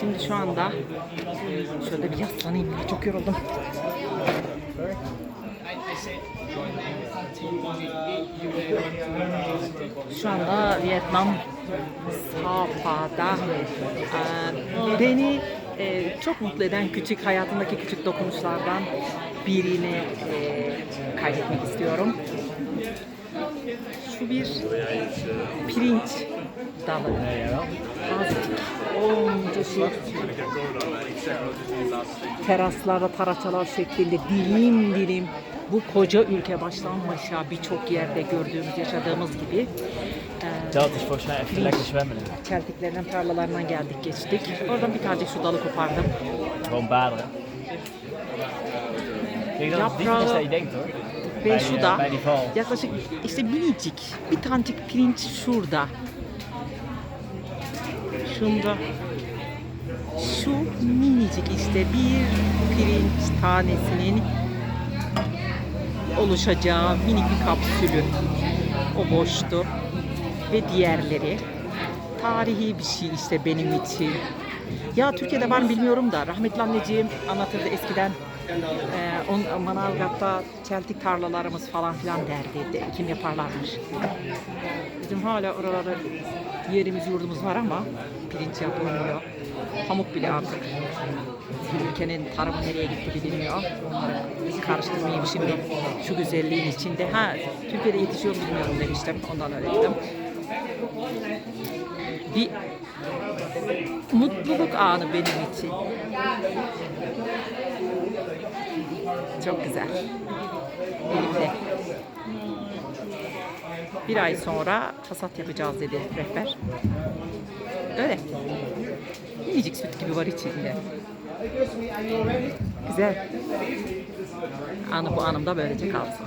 Şimdi şu anda şöyle bir yaslanayım. Çok yoruldum. Şu anda Vietnam Safa'da e, beni e, çok mutlu eden küçük hayatımdaki küçük dokunuşlardan birini e, kaydetmek istiyorum. Şu bir pirinç dalı. Azıcık şey teraslarda taraçalar şeklinde dilim dilim bu koca ülke baştan başa birçok yerde gördüğümüz, yaşadığımız gibi e, Dat is volgens mij even lekker zwemmen. çeltiklerinden, tarlalarından geldik geçtik. Oradan bir tane şu dalı kopardım. Gewoon dat dieper dan je denkt hoor. Ve Bij, şu eh, da bij die val. yaklaşık işte minicik bir tanecik pirinç şurada. Şunda şu minicik işte bir pirinç tanesinin oluşacağı minik bir kapsülü. O boştu. Ve diğerleri tarihi bir şey işte benim için. Ya Türkiye'de var mı bilmiyorum da rahmetli anneciğim anlatırdı eskiden ee, on, Manavgat'ta çeltik tarlalarımız falan filan derdi. De, kim yaparlarmış. Bizim hala oralarda yerimiz yurdumuz var ama pirinç yapılmıyor. Pamuk bile artık ülkenin tarımı nereye gitti bilinmiyor. Onları karıştırmayayım şimdi şu güzelliğin içinde. Ha Türkiye'de yetişiyor bilmiyorum demiştim. Ondan dedim. Bir mutluluk anı benim için. Çok güzel. Elimde. Bir ay sonra hasat yapacağız dedi rehber. Öyle. Minicik süt gibi var içinde. Güzel. Anı bu anımda böylece kalsın.